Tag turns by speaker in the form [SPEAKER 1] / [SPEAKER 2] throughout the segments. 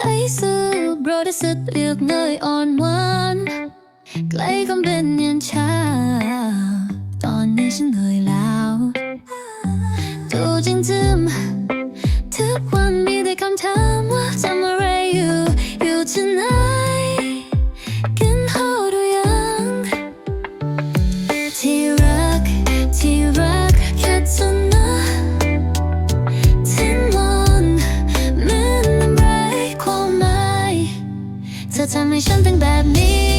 [SPEAKER 1] ไอ้ซื้อบรอได้สุดเลือกเนยอ่อนหวานใกล้คำเป็นยันเช้าตอนนี้ฉันเหนื่อยแล้วดูจริงจิมทุกวันมีแต่คำถาม อทำให้ฉันเป็นแบบนี้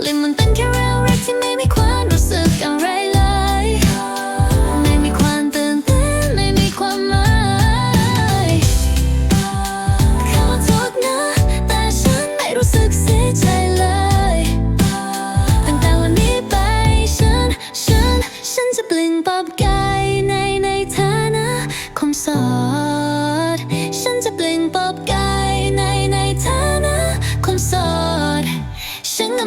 [SPEAKER 1] หรือมันเป็นแค่เรื่องแรกที่ไม่มีความรู้สึกอะไรเลยไม่มีความตื่นเต้นไม่มีความหมายเขอโทษนะ แต่ฉันไม่รู้สึกเสียใจเลยตั้งแต่วันนี้ไปฉัน ฉัน ฉันจะเปลี่ยนปอบกายในในฐานะคนโสด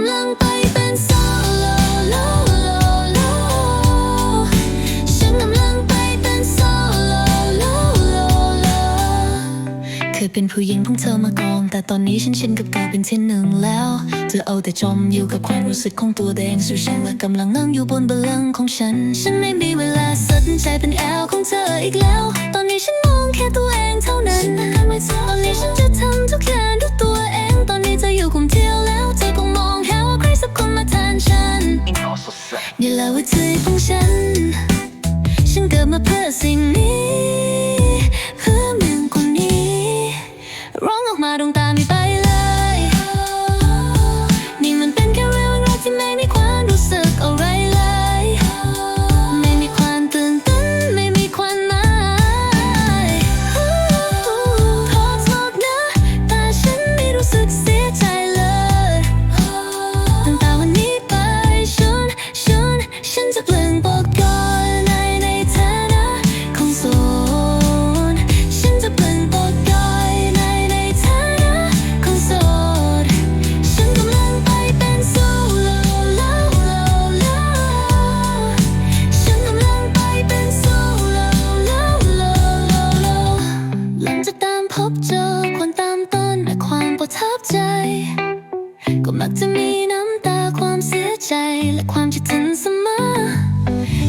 [SPEAKER 1] ำลังไปเป็นโซโลโลโลโลฉันกำลังไปเป็นโซโลโลโลโลเคยเป็นผู้หญิงของเธอมาก่อนแต่ตอนนี้ฉันชินกับการเป็นที่หนึ่งแล้ว เธอเอาแต่จมอยู่กับความรู้สึกของตัวเองสู่ฉันและกำลังนั่งอยู่บนบัลลังก์ของฉัน ฉันไม่มีเวลาสนใจเป็นแอลของเธออีกแล้ว ตอนนี้ฉันมองแค่ตัวเองเท่านั้นตอนนี้ฉัน นี่แหละวิธีของฉัน ฉันเกิดมาเพื่อสิ่งนี้ พบเจอคนตามต้นและความประทับใจ ก็มักจะมี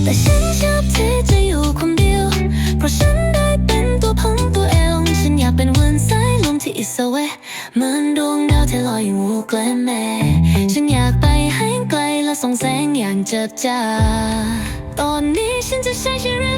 [SPEAKER 1] แต่ฉันชอบที่จะอยู่คนเดียว เพราะฉันได้เป็นตัวพังตัวเอง ฉันอยากเป็นวันสายลมที่อิสเวะเหมือนดวงดาวที่ลอยอยู่ไกลแม่ ฉันอยากไปให้ไกลและส่องแสงอย่างเจิดจ้า ตอนนี้ฉันจะใช้ชีวิต